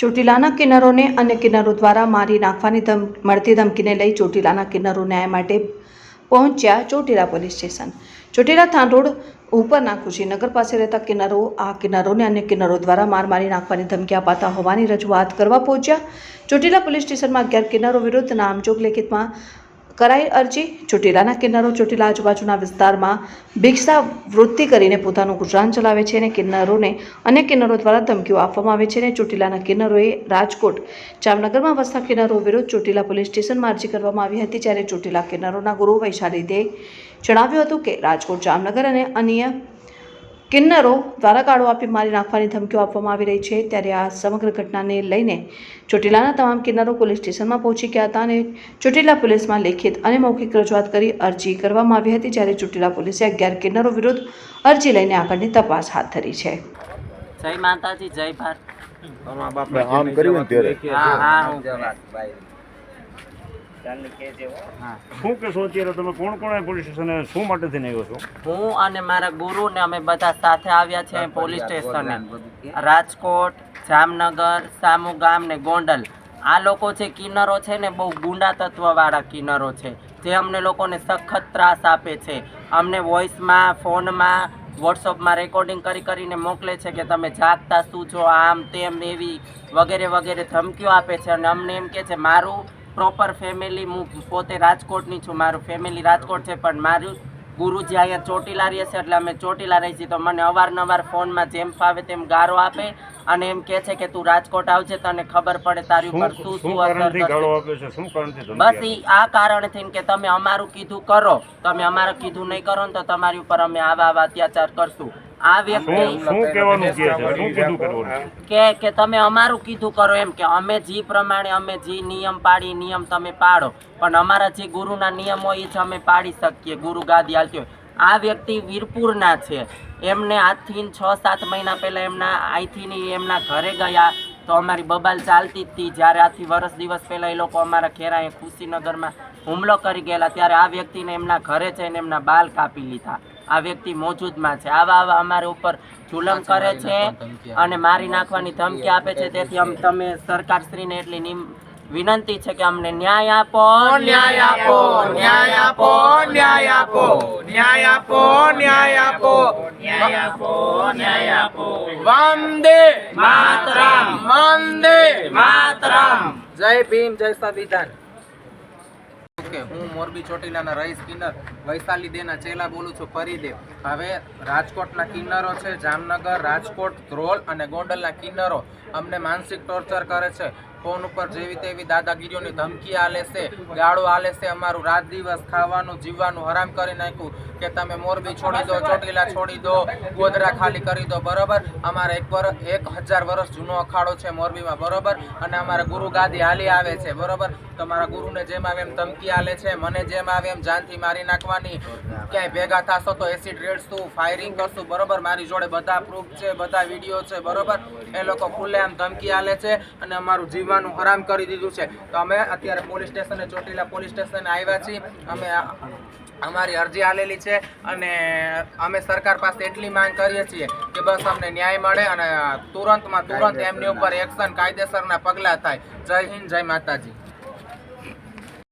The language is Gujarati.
ચોટીલાના કિન્નરોને અન્ય કિન્નરો દ્વારા મારી નાખવાની ધમ, મળતી ધમકીને લઈ ચોટીલાના કિન્નરો ન્યાય માટે પહોંચ્યા Chotila police station. Chotila Than road ઉપરના કુશીનગર પાસે રહેતા કિન્નરો આ કિન્નરોને અન્ય કિન્નરો દ્વારા માર મારી નાખવાની ધમકી અપાતા હોવાની રજૂઆત કરવા પહોંચ્યા. ચોટીલા પોલીસ સ્ટેશનમાં અગિયાર કિન્નરો વિરુદ્ધ નામજોગ લેખિતમાં કરાઈ અરજી. ચોટીલાના કિન્નરો ચોટીલા આજુબાજુના વિસ્તારમાં ભિક્ષા વૃત્તિ કરીને પોતાનું ગુજરાન ચલાવે છે અને કિન્નરોને અન્ય કિન્નરો દ્વારા ધમકીઓ આપવામાં આવે છે અને ચોટીલાના કિન્નરોએ રાજકોટ જામનગરમાં વસતા કિન્નરો વિરુદ્ધ ચોટીલા પોલીસ સ્ટેશનમાં અરજી કરવામાં આવી હતી જ્યારે ચોટીલા કિન્નરોના ગુરુ વૈશાલી દે જણાવ્યું હતું કે રાજકોટ જામનગર અને અન્ય કિન્નરો દ્વારા ગાળો આપી મારી નાખવાની ધમકીઓ આપવામાં આવી રહી છે. ત્યારે આ સમગ્ર ઘટનાને લઈને ચોટીલાના તમામ કિન્નરો પોલીસ સ્ટેશનમાં પહોંચી ગયા હતા અને ચોટીલા પોલીસમાં લેખિત અને મૌખિક રજૂઆત કરી અરજી કરવામાં આવી હતી જ્યારે ચોટીલા પોલીસે અગિયાર કિન્નરો વિરુદ્ધ અરજી લઈને આગળની તપાસ હાથ ધરી છે. જય માતાજી જય ભારત. આમ કર્યું ત્યારે? હા હા હા. શું કહેશો અત્યારે તમે? કોણ કોણ પોલીસ સ્ટેશને શું માટે થઈને આવ્યો છો? હું અને મારા ગુરુ ને અમે બધા સાથે આવ્યા છે પોલીસ સ્ટેશને. રાજકોટ જામનગર સામુ ગામ ને ગોંડલ. આ લોકો છે કિન્નરો છે ને બહુ ગુંડા તત્વવાળા કિન્નરો છે જે અમને લોકોને સખત ત્રાસ આપે છે. અમને વોઇસમાં ફોનમાં વોટ્સઅપમાં રેકોર્ડિંગ કરી કરીને મોકલે છે કે તમે જાગતા શું છો આમ તેમ એવી વગેરે વગેરે ધમકીઓ આપે છે. અને અમને એમ કે છે મારું પ્રોપર ફેમિલી હું પોતે રાજકોટની છું મારું ફેમિલી રાજકોટ છે પણ મારું ગુરુજી અહીંયા ચોટીલા રહે છે એટલે અમે ચોટીલા રહીએ છીએ. તો મને અવારનવાર ફોનમાં જેમ ફાવે તેમ ગારો આપે અને એમ કહે છે કે તું રાજકોટ આવજે તને ખબર પડે તારી ઉપર શું શું અસર બસ એ આ કારણથી કે તમે અમારું કીધું કરો. તમે અમારું કીધું નહીં કરો ને તો તમારી ઉપર અમે આવા આવા અત્યાચાર કરશું. આ વ્યક્તિ શું કહેવાનું કહે છે? શું કીધું કરવાનું? કે કે તમે અમારું કીધું કરો એમ કે અમે જે પ્રમાણે અમે જે નિયમ પાડી નિયમ તમે પાડો. પણ અમારા જે ગુરુના નિયમો એ જ અમે પાડી શકીએ. ગુરુ ગાદી હાલતી હોય. આ વ્યક્તિ વીરપુરના છે. એમને આજથી છ સાત મહિના પહેલાં એમના અહીંથી એમના ઘરે ગયા તો અમારી બબાલ ચાલતી જ હતી જ્યારે આથી વર્ષ દિવસ પહેલાં એ લોકો અમારા ખેરાએ ખુશીનગરમાં હુમલો કરી ગયેલા. ત્યારે આ વ્યક્તિને એમના ઘરે જઈને એમના બાલ કાપી લીધા. આ વ્યક્તિ મોજૂદમાં છે. આવા આવા અમારા ઉપર જુલમ કરે છે અને મારી નાખવાની ધમકી આપે છે. તેથી અમે તમે સરકારશ્રીને એટલી નિમ વિનંતી છે કે અમને ન્યાય આપો ન્યાય આપો ન્યાય આપો ન્યાય આપો ન્યાય આપો ન્યાય આપો. ન્યાય આપો ન્યાય આપો. વંદે માતરમ. વંદે માતરમ. જય ભીમ જય સંવિધાન ઓકે હું મોરબી ચોટીલાના રહીશ કિન્નર, વૈશાલી દેના ચેલા બોલું છું પરિદેવ હવે રાજકોટના કિન્નરો છે જામનગર, રાજકોટ, ધ્રોલ અને ગોંડલના કિન્નરો અમને માનસિક ટોર્ચર કરે છે. ફોન ઉપર જેવી તેવી દાદાગીરીઓની ધમકી આલે છે, ગાળો આલે છે, અમારું રાત દિવસ ખાવાનું, જીવવાનું હરામ કરી નાખ્યું કે તમે મોરબી છોડી દો, ચોટીલા છોડી દો, ગોધરા ખાલી કરી દો, બરોબર? અમારે એક વર, એક હજાર વર્ષ જૂનો અખાડો છે મોરબીમાં, બરોબર? અને અમારે ગુરુ ગાદી હાલી આવે છે, બરોબર? તમારા ગુરુને જેમ આવે એમ ધમકી આલે છે, મને જેમ આવે એમ જાનથી મારી નાખવાની. ક્યાંય ભેગા થશો તો એસિડ રેડશું ફાયરિંગ કરશું, બરોબર? મારી જોડે બધા પ્રૂફ છે, બધા વીડિયો છે, બરોબર? એ લોકો ખુલ્લે આમ ધમકી આલે છે અને અમારું જીવવાનું હરામ કરી દીધું છે. તો અમે અત્યારે પોલીસ સ્ટેશને ચોટીલા પોલીસ સ્ટેશને આવ્યા છીએ. અમે અમારી અરજી આલેલી છે અને અમે સરકાર પાસે એટલી માંગ કરીએ છીએ કે બસ અમને ન્યાય મળે અને તુરંતમાં તુરંત એમની ઉપર એક્શન કાયદેસરના પગલાં થાય. જય હિન્દ જય માતાજી.